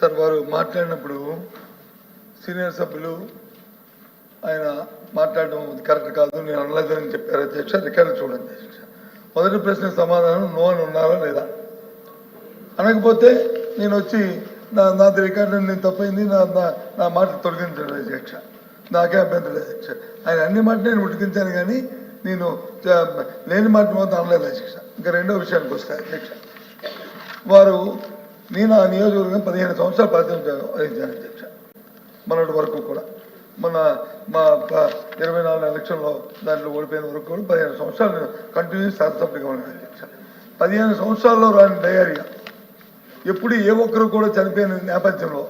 Sir వారు మాట్లాడినప్పుడు senior సభ్యులు ఆయన మాట్లాడడం కరెక్ట్ కాదు నేను అనలేదని చెప్పారు. అధ్యక్ష రికార్డు చూడండి మొదటి ప్రశ్న సమాధానం నో అని ఉన్నారా లేదా? అనకపోతే నేను వచ్చి నా నాది రికార్డు నేను తప్పైంది నా నా మాట తొలగించాడు అధ్యక్ష. నాకే అభ్యంతరం లేదు అధ్యక్ష. ఆయన అన్ని మాట నేను ఉడికించాను కానీ నేను లేని మాట మాత్రం అనలేదు అధ్యక్ష. ఇంకా రెండో విషయానికి వస్తాయి అధ్యక్ష. వారు నేను ఆ నియోజకవర్గం పదిహేను సంవత్సరాలు ప్రాతినిధ్యం వహించాను అధ్యక్ష మొన్నటి వరకు కూడా. మన మా ఇరవై నాలుగు ఎలక్షన్లో దాంట్లో ఓడిపోయిన వరకు కూడా పదిహేను సంవత్సరాలు నేను కంటిన్యూస్ శాసనసభ్యుడిగా ఉన్నాను అధ్యక్ష పదిహేను సంవత్సరాల్లో రాని డయారీగా ఎప్పుడు ఏ ఒక్కరు కూడా చనిపోయిన నేపథ్యంలో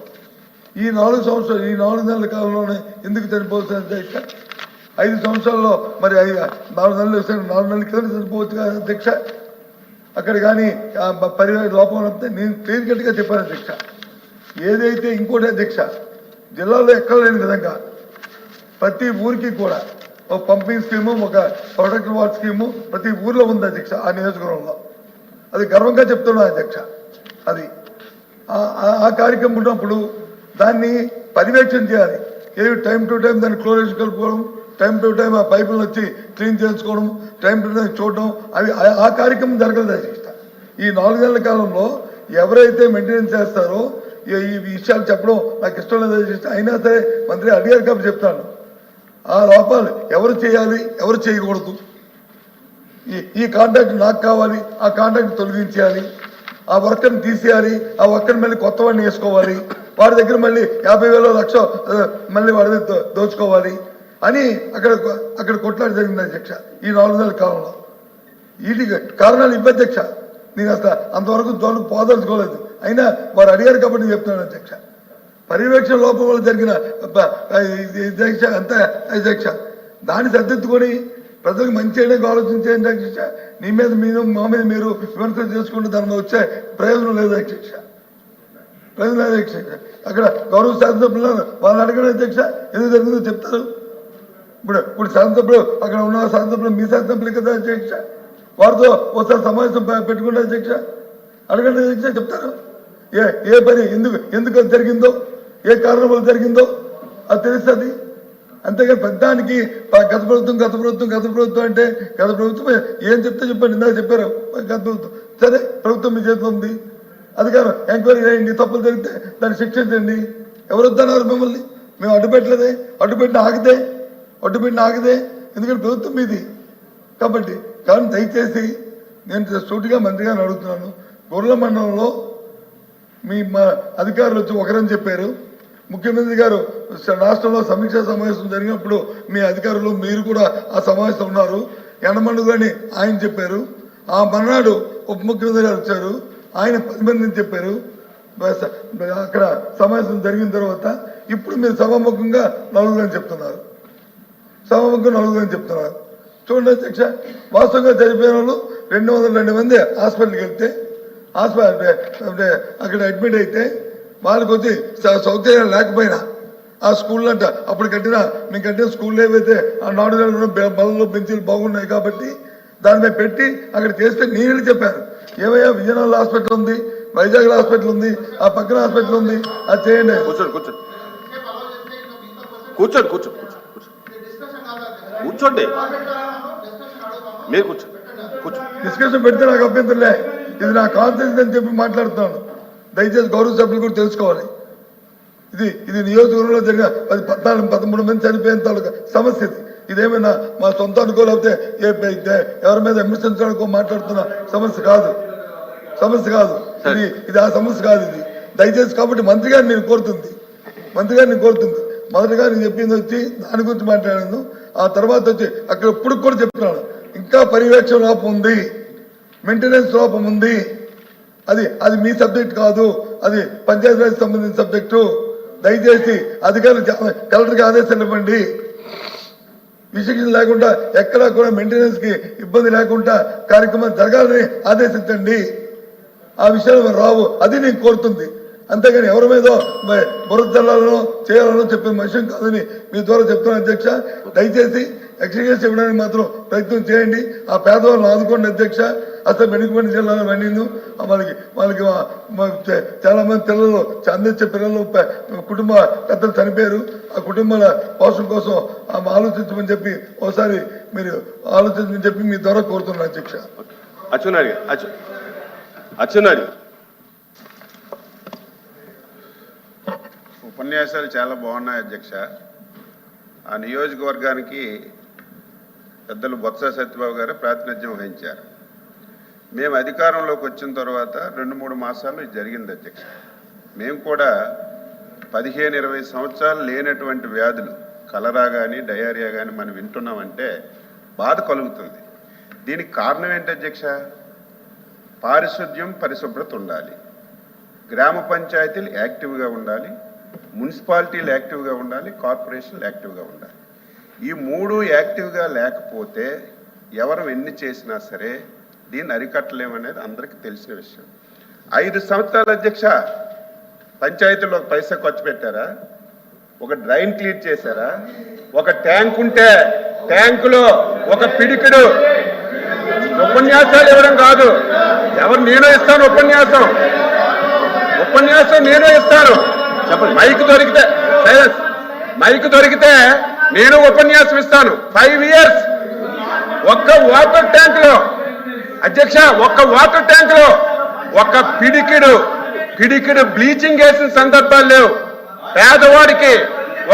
ఈ నాలుగు సంవత్సరాలు ఈ నాలుగు నెలల కాలంలోనే ఎందుకు చనిపోవచ్చు అధ్యక్ష? ఐదు సంవత్సరాల్లో మరి ఐదు నాలుగు నెలలు నాలుగు నెలల కింద చనిపోవచ్చు కదా అధ్యక్ష? అక్కడ కానీ పరి లోపం వస్తే నేను క్లియర్ కట్గా చెప్పాను అధ్యక్ష. ఏదైతే ఇంకోటి అధ్యక్ష జిల్లాలో ఎక్కడ లేని విధంగా ప్రతి ఊరికి కూడా ఒక పంపింగ్ స్కీము ఒక ప్రొడక్ట్ వాట్ స్కీము ప్రతి ఊర్లో ఉంది అధ్యక్ష ఆ నియోజకవర్గంలో. అది గర్వంగా చెప్తున్నా అధ్యక్ష అది. ఆ- కార్యక్రమం ఉన్నప్పుడు దాన్ని పర్యవేక్షణ చేయాలి. ఏ టైం టు టైం దాన్ని క్లోరేజ్ కలుపుకోవడం టైం టు టైం ఆ పైపులు వచ్చి క్లీన్ చేసుకోవడం టైం టు టైం చూడడం అవి ఆ- కార్యక్రమం జరగలేదు ఈ నాలుగేళ్ళ కాలంలో ఎవరైతే మెయింటెనెన్స్ చేస్తారో ఈ- విషయాలు చెప్పడం నాకు ఇష్టం లేదు అయినా సరే మంత్రి అడిగారు కాబట్టి చెప్తాను. ఆ లోపాలు ఎవరు చేయాలి ఎవరు చేయకూడదు. ఈ ఈ కాంట్రాక్ట్ నాకు కావాలి ఆ కాంట్రాక్ట్ తొలగించేయాలి ఆ వర్కర్ని తీసేయాలి ఆ వర్కర్ని మళ్ళీ కొత్త వాడిని వేసుకోవాలి వాడి దగ్గర మళ్ళీ యాభై వేల లక్ష మళ్ళీ వాడి దోచుకోవాలి. అని అక్కడ అక్కడ కొట్లాడి జరిగింది అధ్యక్ష ఈ నాలుగు నెలల కాలంలో ఈటి కారణాలు ఇవ్వ అధ్యక్ష. నేను అసలు అంతవరకు జోలు పోదలుచుకోలేదు అయినా వారు అడిగారు కాబట్టి నేను చెప్తున్నాను అధ్యక్ష. పర్యవేక్షణ లోపం వల్ల జరిగిన అధ్యక్ష అంత అధ్యక్ష. దాన్ని సర్దిద్దుకొని ప్రజలకు మంచి చేయడానికి ఆలోచించేయండి అధ్యక్ష. నీ మీద మీరు మా మీద మీరు విమర్శలు చేసుకుంటే దాని మీద వచ్చే ప్రయోజనం లేదు అధ్యక్ష. ప్రయోజనం లేదు అధ్యక్ష. అక్కడ గౌరవ శాసనసభ్యులు వాళ్ళు అడగడం అధ్యక్ష. ఎందుకు జరిగిందో చెప్తారు. ఇప్పుడు ఇప్పుడు శాసనసభ్యులు అక్కడ ఉన్న శాసనసభ్యులు మీ శాసనసభ్యులు కదా అధ్యక్ష? వారితో ఒకసారి సమావేశం పెట్టుకుంటే అధ్యక్ష? అడగండి అధ్యక్ష చెప్తారు. ఏ ఏ పని ఎందుకు ఎందుకు అది జరిగిందో? ఏ కారణం వల్ల జరిగిందో? అది తెలుస్తుంది. అంతేగాని పెద్దానికి గత ప్రభుత్వం గత ప్రభుత్వం గత ప్రభుత్వం అంటే గత ప్రభుత్వం ఏం చెప్తే చెప్పండి ఇందాక చెప్పారు. గత ప్రభుత్వం. సరే ప్రభుత్వం మీ చేతిలో ఉంది. అధికారం ఎంక్వైరీ చేయండి తప్పులు జరిగితే దాన్ని శిక్షించండి. ఎవరు వద్దన్నారు మిమ్మల్ని? మేము అడ్డుపెట్టలేదే. అడ్డుపెట్టిన ఆగితే అడ్డుపెట్టిన నాకుదే ఎందుకంటే ప్రభుత్వం మీది. కాబట్టి కానీ దయచేసి నేను సూటిగా మంత్రిగా అడుగుతున్నాను. గొర్రెల మండలంలో మీ మా అధికారులు వచ్చి ఒకరని చెప్పారు. ముఖ్యమంత్రి గారు రాష్ట్రంలో సమీక్షా సమావేశం జరిగినప్పుడు మీ అధికారులు మీరు కూడా ఆ సమావేశం ఉన్నారు. ఎండమండు అని ఆయన చెప్పారు. ఆ మర్నాడు ఉప ముఖ్యమంత్రి గారు వచ్చారు. ఆయన పది మందిని చెప్పారు. అక్కడ సమావేశం జరిగిన తర్వాత ఇప్పుడు మీరు సభాముఖంగా నలుగురు అని చెప్తున్నారు. సమముఖం నలుగురు అని చెప్తున్నారు చూడండి అధ్యక్ష వాస్తవంగా చనిపోయిన వాళ్ళు రెండు వందల రెండు మంది హాస్పిటల్కి వెళ్తే హాస్పిటల్ అంటే అక్కడ అడ్మిట్ అయితే వాళ్ళకి వచ్చి స- సౌకర్యాలు లేకపోయినా ఆ స్కూల్లో అంట అప్పుడు కట్టిన మేము కట్టిన స్కూల్లో ఏవైతే ఆ నాడు నెలలు బలలో బెంచీలు బాగున్నాయి కాబట్టి దానిపై పెట్టి అక్కడ చేస్తే నేను చెప్పాను ఏమయ్యా విజయనగరం హాస్పిటల్ ఉంది వైజాగ్ హాస్పిటల్ ఉంది ఆ పక్కన హాస్పిటల్ ఉంది అది చేయండి. కూర్చోండి కూర్చోండి. కూర్చోండి కూర్చోండి. కూర్చోండి. మీరు కూర్చోండి డిస్కషన్ పెడితే నాకు అభ్యంతరం లే. ఇది నా కాన్ఫిడెన్స్ అని చెప్పి మాట్లాడుతున్నాను. దయచేసి గౌరవ సభ్యులు కూడా తెలుసుకోవాలి. ఇది ఇది నియోజకవర్గంలో జరిగిన పది పద్నాలుగు పదమూడు మంది చనిపోయిన తాలూకా సమస్య ఇది. ఇదేమైనా మా సొంత అనుకోలేకపోతే ఎవరి మీద విమర్శించడానికో మాట్లాడుతున్న సమస్య కాదు. సమస్య కాదు. ఇది ఇది ఆ సమస్య కాదు ఇది. దయచేసి కాబట్టి మంత్రి గారిని నేను కోరుతుంది. మంత్రి గారిని కోరుతుంది. మొదటిగా నేను చెప్పింది వచ్చి దాని గురించి మాట్లాడాను ఆ తర్వాత వచ్చి అక్కడ ఇప్పుడు కూడా చెప్తున్నాను ఇంకా పర్యవేక్షణ లోపం ఉంది. మెయింటెనెన్స్ లోపం ఉంది. అది అది మీ సబ్జెక్ట్ కాదు. అది పంచాయతీరాజ్ సంబంధించిన సబ్జెక్టు దయచేసి అధికారులు కలెక్టర్కి ఆదేశాలు ఇవ్వండి. విశిక్షణ లేకుండా ఎక్కడా కూడా మెయింటెనెన్స్కి ఇబ్బంది లేకుండా కార్యక్రమం జరగాలని ఆదేశించండి. ఆ విషయాలు రావు. అది నేను కోరుతుంది. అంతేగాని ఎవరి మీద బురద చల్లాలనో చేయాలనో చెప్పిన విషయం కాదని మీ ద్వారా చెప్తున్నాను అధ్యక్ష. దయచేసి ఎక్స్క్యూజ్ ఇవ్వడానికి మాత్రం ప్రయత్నం చేయండి. ఆ పేదవాళ్ళని ఆదుకోండి అధ్యక్ష. అసలు వెనుకబడి జిల్లాలో వెళ్ళింది వాళ్ళకి వాళ్ళకి చాలా మంది పిల్లలు అందించే పిల్లలు కుటుంబ పెద్దలు చనిపోయారు. ఆ కుటుంబాల పోషణ కోసం ఆ ఆలోచించమని చెప్పి ఒకసారి మీరు ఆలోచించమని చెప్పి మీ ద్వారా కోరుతున్నాను అధ్యక్ష. అచ్చున్నారు అచ్చు అచ్చున్నాడు ఉపన్యాసాలు చాలా బాగున్నాయి అధ్యక్ష. ఆ నియోజకవర్గానికి పెద్దలు బొత్స సత్యబాబు గారు ప్రాతినిధ్యం వహించారు. మేము అధికారంలోకి వచ్చిన తర్వాత రెండు మూడు మాసాలు ఇది జరిగింది అధ్యక్ష. మేము కూడా పదిహేను ఇరవై సంవత్సరాలు లేనటువంటి వ్యాధులు కలరా కానీ డయేరియా కానీ మనం వింటున్నామంటే బాధ కలుగుతుంది. దీనికి కారణం ఏంటి అధ్యక్ష? పారిశుద్ధ్యం పరిశుభ్రత ఉండాలి. గ్రామ పంచాయతీలు యాక్టివ్గా ఉండాలి. మున్సిపాలిటీలు యాక్టివ్గా ఉండాలి కార్పొరేషన్లు యాక్టివ్గా ఉండాలి. ఈ మూడు యాక్టివ్గా లేకపోతే ఎవరు ఎన్ని చేసినా సరే దీన్ని అరికట్టలేమనేది అందరికీ తెలిసిన విషయం. ఐదు సంవత్సరాల అధ్యక్ష పంచాయతీలో ఒక పైసా ఖర్చు పెట్టారా? ఒక డ్రైన్ క్లీన్ చేశారా? ఒక ట్యాంక్ ఉంటే ట్యాంకులో ఒక పిడికిడు. ఉపన్యాసాలు ఇవ్వడం కాదు. ఎవరు నేను ఇస్తాను ఉపన్యాసం. ఉపన్యాసం నేనే ఇస్తాను చెప్పండి. మైక్ దొరికితే సైలెన్స్. మైక్ దొరికితే నేను ఉపన్యాసం ఇస్తాను. ఫైవ్ ఇయర్స్ ఒక్క వాటర్ ట్యాంక్లో అధ్యక్ష ఒక్క వాటర్ ట్యాంక్లో ఒక్క పిడికిడు పిడికిడు బ్లీచింగ్ వేసిన సందర్భాలు లేవు. పేదవాడికి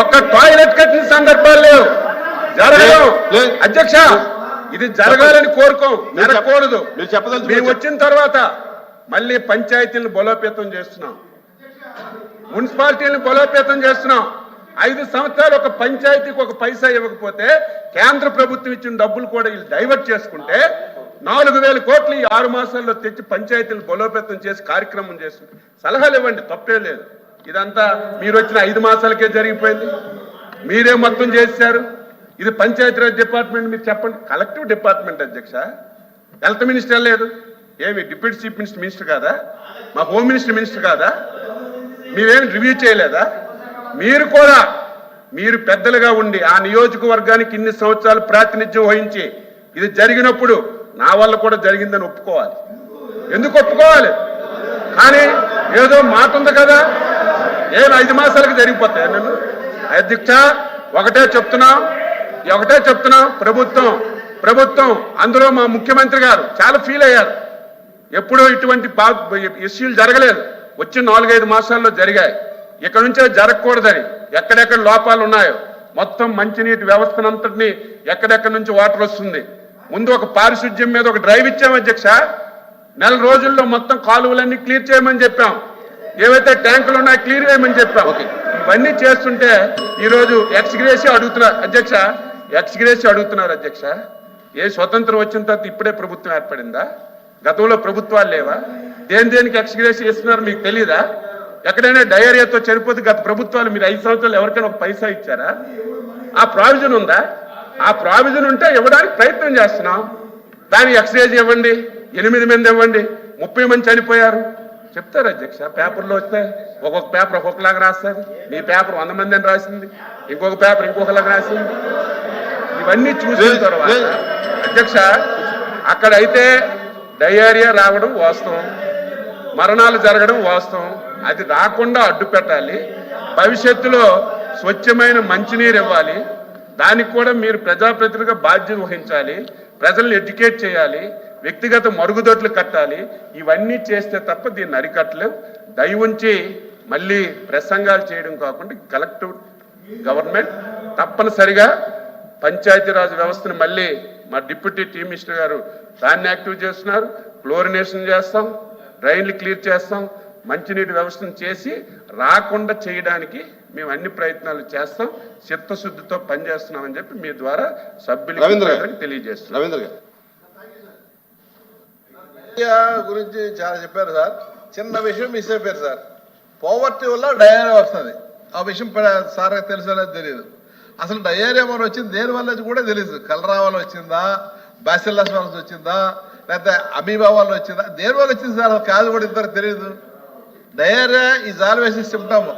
ఒక్క టాయిలెట్ కట్టిన సందర్భాలు లేవు. జరగదు. అధ్యక్ష ఇది జరగాలని కోరుకోం. జరగకూడదు. మీరు వచ్చిన తర్వాత మళ్ళీ పంచాయతీలను బలోపేతం చేస్తున్నాం. మున్సిపాలిటీలను బలోపేతం చేస్తున్నాం. ఐదు సంవత్సరాలు ఒక పంచాయతీకి ఒక పైసా ఇవ్వకపోతే కేంద్ర ప్రభుత్వం ఇచ్చిన డబ్బులు కూడా వీళ్ళు డైవర్ట్ చేసుకుంటే నాలుగు వేల కోట్లు ఈ ఆరు మాసాల్లో తెచ్చి పంచాయతీలు బలోపేతం చేసి కార్యక్రమం చేస్తుంది సలహాలు ఇవ్వండి తప్పే లేదు. ఇదంతా మీరు వచ్చిన ఐదు మాసాలకే జరిగిపోయింది. మీరే మొత్తం చేశారు. ఇది పంచాయతీరాజ్ డిపార్ట్మెంట్ మీరు చెప్పండి. కలెక్టివ్ డిపార్ట్మెంట్ అధ్యక్ష. హెల్త్ మినిస్టర్ లేదు. ఏమి డిప్యూటీ చీఫ్ మినిస్టర్ మినిస్టర్ కాదా? మా హోమ్ మినిస్టర్ మినిస్టర్ కాదా? మేమేమి రివ్యూ చేయలేదా? మీరు కూడా మీరు పెద్దలుగా ఉండి ఆ నియోజకవర్గానికి ఇన్ని సంవత్సరాలు ప్రాతినిధ్యం వహించి ఇది జరిగినప్పుడు నా వల్ల కూడా జరిగిందని ఒప్పుకోవాలి. ఎందుకు ఒప్పుకోవాలి? కానీ ఏదో మాట ఉంది కదా. ఏం ఐదు మాసాలకు జరిగిపోతాయి నన్ను? అధ్యక్ష ఒకటే చెప్తున్నాం ఒకటే చెప్తున్నాం ప్రభుత్వం ప్రభుత్వం అందులో మా ముఖ్యమంత్రి గారు చాలా ఫీల్ అయ్యారు. ఎప్పుడూ ఇటువంటి ఇష్యూలు జరగలేదు. వచ్చి నాలుగైదు మాసాల్లో జరిగాయి. ఇక్కడ నుంచే జరగకూడదని ఎక్కడెక్కడ లోపాలు ఉన్నాయో మొత్తం మంచినీటి వ్యవస్థనంతటిని ఎక్కడెక్కడి నుంచి వాటర్ వస్తుంది. ముందు ఒక పారిశుద్ధ్యం మీద ఒక డ్రైవ్ ఇచ్చాం అధ్యక్ష. నెల రోజుల్లో మొత్తం కాలువలన్నీ క్లియర్ చేయమని చెప్పాం. ఏవైతే ట్యాంకులు ఉన్నాయో క్లియర్ చేయమని చెప్పాం. ఇవన్నీ చేస్తుంటే ఈరోజు ఎక్స్గ్రేసి అడుగుతున్నారు అధ్యక్ష. ఎక్స్గ్రేసి అడుగుతున్నారు అధ్యక్ష. ఏ స్వతంత్రం వచ్చిన తర్వాత ఇప్పుడే ప్రభుత్వం ఏర్పడిందా? గతంలో ప్రభుత్వాలు లేవా? దేని దేనికి ఎక్స్గ్రేస్ చేస్తున్నారు మీకు తెలియదా ఎక్కడైనా డయేరియాతో చనిపోతే గత ప్రభుత్వాలు మీరు ఐదు సంవత్సరాలు ఎవరికైనా ఒక పైసా ఇచ్చారా? ఆ ప్రావిజన్ ఉందా? ఆ ప్రావిజన్ ఉంటే ఇవ్వడానికి ప్రయత్నం చేస్తున్నాం. దాని ఎక్స్రేజ్ ఇవ్వండి ఎనిమిది మంది ఇవ్వండి ముప్పై మంది చనిపోయారు. చెప్తారు అధ్యక్ష? పేపర్లో వస్తే ఒక్కొక్క పేపర్ ఒక్కొక్కలాగా రాస్తారు. మీ పేపర్ వంద మంది అని రాసింది. ఇంకొక పేపర్ ఇంకొకలాగా రాసింది. ఇవన్నీ చూసిన తర్వాత అధ్యక్ష అక్కడైతే డయేరియా రావడం వాస్తవం. మరణాలు జరగడం వాస్తవం. అది రాకుండా అడ్డు పెట్టాలి. భవిష్యత్తులో స్వచ్ఛమైన మంచినీరు ఇవ్వాలి. దానికి కూడా మీరు ప్రజాప్రతినిధిగా బాధ్యత వహించాలి. ప్రజల్ని ఎడ్యుకేట్ చేయాలి. వ్యక్తిగత మరుగుదొడ్లు కట్టాలి. ఇవన్నీ చేస్తే తప్ప దీన్ని అరికట్టలేవు దయ ఉంచి మళ్ళీ ప్రసంగాలు చేయడం కాకుండా కలెక్టివ్ గవర్నమెంట్ తప్పనిసరిగా పంచాయతీరాజ్ వ్యవస్థను మళ్ళీ మా డిప్యూటీ టీమ్ మినిస్టర్ గారు దాన్ని యాక్టివ్ చేస్తున్నారు. క్లోరినేషన్ చేస్తాం. డ్రైన్లు క్లియర్ చేస్తాం మంచినీటి వ్యవస్థను చేసి రాకుండా చేయడానికి మేము అన్ని ప్రయత్నాలు చేస్తాం చిత్తశుద్ధితో పనిచేస్తున్నామని చెప్పి మీ ద్వారా రవీంద్ర గారు. సభ్యులకు తెలియజేస్తున్నాం. రవీంద్ర గారు. డయేరియా గురించి చాలా చెప్పారు సార్. చిన్న విషయం మిస్ అయిపోయారు సార్. పోవర్టీ వల్ల డయేరియా వస్తుంది. ఆ విషయం సార్ తెలుసో లేదో తెలియదు అసలు డయేరియా మన వచ్చింది దేని వల్ల కూడా తెలియదు కలరా వల్ల వచ్చిందా? బ్యాసిల్లస్ వల్ల వచ్చిందా? లేకపోతే అమీబా వల్ల వచ్చిందా దేని వల్ల వచ్చింది సార్? కాదు కూడా ఇంతవరకు తెలియదు diarrhoea is always symptom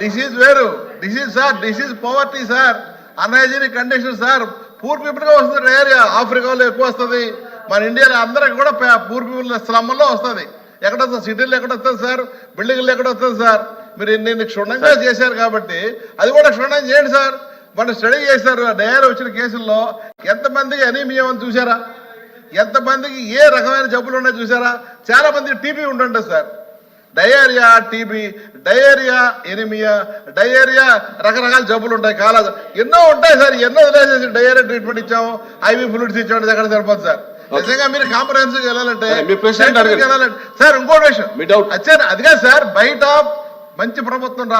disease వేరు. Disease sir disease poverty sir. Unhygienic condition sir. Poor పీపుల్గా వస్తుంది డయేరియా. ఆఫ్రికాలో ఎక్కువ వస్తుంది. మన ఇండియాలో అందరికి కూడా పూర్ పీపుల్ స్లమ్లో వస్తుంది. ఎక్కడ వస్తుంది? సిటీలో ఎక్కడ వస్తుంది సార్? బిల్డింగ్లు ఎక్కడ వస్తుంది సార్? మీరు ఇన్ని క్షుణ్ణంగా చేశారు కాబట్టి అది కూడా క్షుణ్ణం చేయండి సార్. మన స్టడీ చేశారు. డయేరియా వచ్చిన కేసుల్లో ఎంతమందికి అనీమియా అని చూసారా ఎంతమందికి ఏ రకమైన జబ్బులు ఉన్నాయో చూసారా? చాలా మందికి TB ఉంటుంటుంది sir. Diarrhoea TB diarrhoea anaemia diarrhoea రకరకాల జబ్బులు ఉంటాయి కాలా ఎన్నో ఉంటాయి సార్. ఎన్నో వదిలేసేసి డయేరియా ట్రీట్మెంట్ ఇచ్చాము. ఐవి ఫ్లూయిడ్స్ ఇచ్చాము ఎక్కడ సరిపోదు సార్. నిజంగా మీరు కాంప్రహెన్సివ్ వెళ్ళాలంటే సరే, ఇంకోటి విషయం. అది కాదు సార్. బయట మంచి ప్రభుత్వం రా